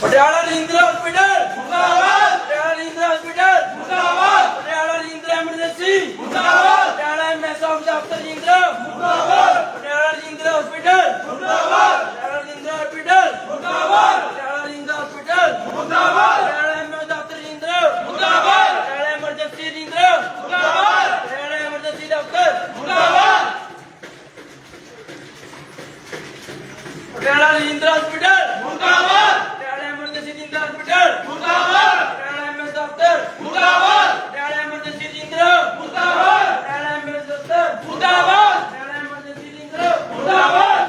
Patiala Rajindra hospital ਮੁਰਦਾਬਾਦ Patiala Rajindra hospital ਮੁਰਦਾਬਾਦ Patiala Rajindra emergency ਮੁਰਦਾਬਾਦ ਪਟਿਆਲਾ ਐਮਐਸ ਆਫ ਦਫਤਰ ਰਜਿੰਦਰਾ ਮੁਰਦਾਬਾਦ ਪਟਿਆਲਾ ਰਜਿੰਦਰਾ ਹਸਪੀਟਲ ਮੁਰਦਾਬਾਦ ਪਟਿਆਲਾ ਰਜਿੰਦਰਾ ਹਸਪੀਟਲ ਮੁਰਦਾਬਾਦ ਪਟਿਆਲਾ ਰਜਿੰਦਰਾ ਹਸਪੀਟਲ ਮੁਰਦਾਬਾਦ ਪਟਿਆਲਾ ਐਮਐਸ ਦਫਤਰ ਰਜਿੰਦਰਾ ਮੁਰਦਾਬਾਦ ਪਟਿਆਲਾ ਐਮਰਜੈਂਸੀ ਰਜਿੰਦਰਾ ਮੁਰਦਾਬਾਦ ਪਟਿਆਲਾ ਐਮਰਜੈਂਸੀ ਦਫਤਰ ਮੁਰਦਾਬਾਦ ਪਟਿਆਲਾ ਰਜਿੰਦਰਾ ਹਸਪੀਟਲ ਮੁਰਦਾਬਾਦ ਪਟਿਆਲਾ ਐਮਰਜੈਂਸੀ ਰਜਿੰਦਰਾ ਹਸਪੀਟਲ ਮੁਰਦਾਬਾਦ ਪਟਿਆਲਾ ਐਮਐਸ ਦਫਤਰ ਮੁਰਦਾਬਾਦ ਪਟਿਆਲਾ ਐਮਰਜੈਂਸੀ ਰਜਿੰਦਰਾ ਮੁਰਦਾਬਾਦ ਪਟਿਆਲਾ ਐਮਐਸ ਦਫਤਰ ਮੁਰਦਾਬਾਦ ਪਟਿਆਲਾ ਐਮਰਜੈਂਸੀ ਰਜਿੰਦਰਾ ਮੁਰਦਾਬਾਦ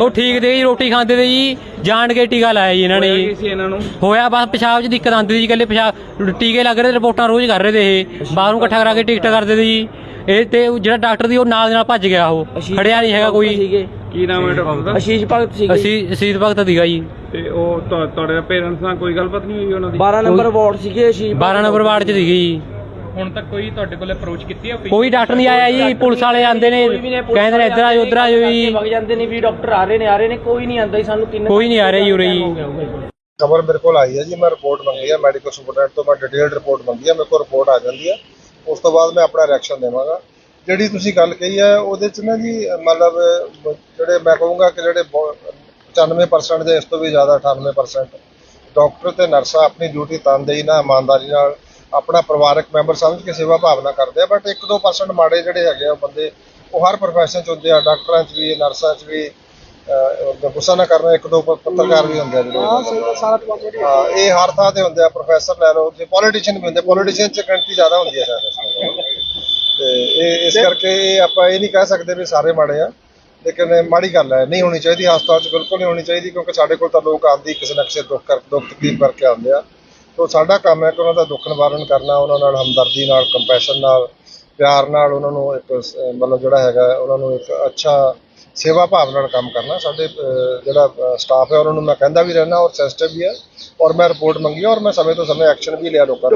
ਉਹ ਠੀਕ ਦੇ ਜੀ ਰੋਟੀ ਖਾਂਦੇ ਤੇ ਜੀ ਜਾਣ ਕੇ ਟੀਕਾ ਲਾਇਆ ਜੀ ਇਹਨਾਂ ਨੇ ਹੋਇਆ ਜੀ। ਕੀ ਸੀ ਇਹਨਾਂ ਨੂੰ? ਹੋਇਆ ਬਸ ਪਿਸ਼ਾਬ 'ਚ ਦਿੱਕਤ ਆਉਂਦੀ ਸੀ ਇਕੱਲੇ ਪਿਸ਼ਾਬ ਟੀਕੇ ਲੱਗ ਰਹੇ ਤੇ ਰਿਪੋਰਟਾਂ ਰੋਜ਼ ਕਰ ਰਹੇ ਤੇ ਇਹ। ਬਾਹਰੋਂ ਇਕੱਠਾ ਕਰਾ ਕੇ ਟਿਕਟ ਕਰਦੇ ਤੇ ਜੀ। ਇਹ ਤੇ ਉਹ ਜਿਹੜਾ ਡਾਕਟਰ ਦੀ ਉਹ ਨਾਲ ਦੀ ਨਾਲ ਭੱਜ ਗਿਆ ਉਹ। ਖੜਿਆ ਨਹੀਂ ਹੈਗਾ ਕੋਈ। ਸੀਗੇ। ਕੀ ਨਾਮ ਹੈ ਡਾਕਟਰ ਦਾ? ਅਸ਼ੀਸ਼ ਭਗਤ ਸੀਗੇ। ਅਸੀਂ ਅਸੀਤ ਭਗਤ ਦੀਗਾ ਜੀ। ਤੇ ਉਹ ਤੁਹਾ- ਤੁਹਾਡੇ ਪੇਰੈਂਟਸ ਨਾਲ ਕੋਈ ਗੱਲਬਾਤ ਨਹੀਂ ਹੋਈ ਉਹਨਾਂ ਦੀ? 12 ਨੰਬਰ ਵਾਰਡ ਸੀਗੇ ਅਸ਼ੀਸ਼ 12 ਨੰਬਰ ਵਾਰਡ 'ਚ ਸੀਗੀ ਜੀ। ਹੁਣ ਤੱਕ ਕੋਈ ਤੁਹਾਡੇ ਕੋਲ ਅਪਰੋਚ ਕੀਤੀ ਹੈ ਕੋਈ ਡਾਕਟਰ ਨਹੀਂ ਆਇਆ ਜੀ ਪੁਲਿਸ ਵਾਲੇ ਆਂਦੇ ਨੇ ਕਹਿੰਦੇ ਨੇ ਇੱਧਰ ਆਜੋ ਉੱਧਰ ਆਜੋ ਜੀ। ਵਗ ਜਾਂਦੇ ਨੇ ਵੀ ਡਾਕਟਰ ਆ ਰਹੇ ਨੇ ਆ ਰਹੇ ਨੇ ਕੋਈ ਨਹੀਂ ਆਂਦਾ ਜੀ ਸਾਨੂੰ ਤਿੰਨ ਕੋਈ ਨਹੀਂ ਆ ਰਿਹਾ ਜੀ ਉਰੇ ਜੀ। ਖਬਰ ਮੇਰੇ ਕੋਲ ਆਈ ਹੈ ਜੀ ਮੈਂ ਰਿਪੋਰਟ ਮੰਗੀ ਹੈ ਮੈਡੀਕਲ ਸੁਪਰਡੈਂਟ ਤੋਂ ਮੈਂ ਡਿਟੇਲਡ ਰਿਪੋਰਟ ਮੰਗੀ ਹੈ ਮੇਰੇ ਕੋਲ ਰਿਪੋਰਟ ਆ ਜਾਂਦੀ ਹੈ। ਉਸ ਤੋਂ ਬਾਅਦ ਮੈਂ ਆਪਣਾ ਰਿਐਕਸ਼ਨ ਦੇਵਾਂਗਾ। ਜਿਹੜੀ ਤੁਸੀਂ ਗੱਲ ਕਹੀ ਹੈ ਉਹਦੇ ਚ ਨਾ ਜੀ ਮਤਲਬ ਜਿਹੜੇ ਮੈਂ ਕਹੂੰਗਾ ਕਿ ਜਿਹੜੇ ਬਹੁ- 95% ਦੇ ਇਸ ਤੋਂ ਵੀ ਜ਼ਿਆਦਾ 98% ਡਾਕਟਰ ਤੇ ਨਰਸਾਂ ਆਪਣੀ ਡਿਊਟੀ ਤਨਦੇਹੀ ਨਾਲ ਇਮਾਨਦਾਰੀ ਨਾਲ ਆਪਣਾ ਪਰਿਵਾਰਕ ਮੈਂਬਰ ਸਮਝ ਕੇ ਸੇਵਾ ਭਾਵਨਾ ਕਰਦੇ ਆ ਬਟ 1-2% ਮਾੜੇ ਜਿਹੜੇ ਹੈਗੇ ਆ ਬੰਦੇ ਉਹ ਹਰ profession ਚ ਹੁੰਦੇ ਆ ਡਾਕਟਰਾਂ ਚ ਵੀ ਨਰਸਾਂ ਚ ਵੀ ਗੁੱਸਾ ਨਾ ਕਰਨਾ ਇੱਕ ਦੋ ਪੱਤਰਕਾਰ ਵੀ ਹੁੰਦੇ ਆ ਜਿਹੜੇ ਹਾਂ, ਇਹ ਹਰ ਥਾਂ ਤੇ ਹੁੰਦੇ ਆ ਪ੍ਰੋਫੈਸਰ ਲੈ ਲਓ ਜੇ ਪੋਲੀਟੀਸ਼ੀਅਨ ਵੀ ਹੁੰਦੇ ਪੋਲੀਟੀਸ਼ੀਅਨ ਚ ਗਿਣਤੀ ਜ਼ਿਆਦਾ ਹੁੰਦੀ ਹੈ ਨਾਲ। ਤੇ। ਇਹ ਇਸ ਕਰਕੇ ਆਪਾਂ ਇਹ ਨਹੀਂ ਕਹਿ ਸਕਦੇ ਵੀ ਸਾਰੇ ਮਾੜੇ ਆ ਲੇਕਿਨ ਮਾੜੀ ਗੱਲ ਹੈ ਨਹੀਂ ਹੋਣੀ ਚਾਹੀਦੀ ਹਸਪਤਾਲ ਚ ਬਿਲਕੁਲ ਨਹੀਂ ਹੋਣੀ ਚਾਹੀਦੀ ਕਿਉਂਕਿ ਸਾਡੇ ਕੋਲ ਤਾਂ ਲੋਕ ਆਉਂਦੇ ਕਿਸੇ ਨਾ ਕਿਸੇ ਦੁੱਖ ਕਰ ਦੁੱਖ ਤਕਲੀਫ ਕਰਕੇ ਆਉਂਦੇ ਆ। ਤੋਂ ਸਾਡਾ ਕੰਮ ਹੈ ਕਿ ਉਹਨਾਂ ਦਾ ਦੁੱਖ ਨਿਵਾਰਨ ਕਰਨਾ, ਉਹਨਾਂ ਨਾਲ ਹਮਦਰਦੀ ਨਾਲ ਕੰਪੈਸ਼ਨ ਨਾਲ, ਪਿਆਰ ਨਾਲ ਉਹਨਾਂ ਨੂੰ ਇੱਕ, ਮਤਲਬ ਜਿਹੜਾ ਹੈਗਾ, ਉਹਨਾਂ ਨੂੰ ਇੱਕ ਅੱਛਾ ਸੇਵਾ ਭਾਵ ਨਾਲ ਕੰਮ ਕਰਨਾ। ਸਾਡੇ ਜਿਹੜਾ ਸਟਾਫ ਹੈ, ਉਹਨਾਂ ਨੂੰ ਮੈਂ ਕਹਿੰਦਾ ਵੀ ਰਹਿਣਾ ਔਰ ਸੈਂਸਿਟਿਵ ਵੀ ਹੈ ਔਰ ਮੈਂ ਰਿਪੋਰਟ ਮੰਗੀ ਔਰ ਮੈਂ ਸਮੇਂ ਤੋਂ ਸਮੇਂ ਐਕਸ਼ਨ ਵੀ ਲਿਆ ਲੋਕਾਂ ਦੇ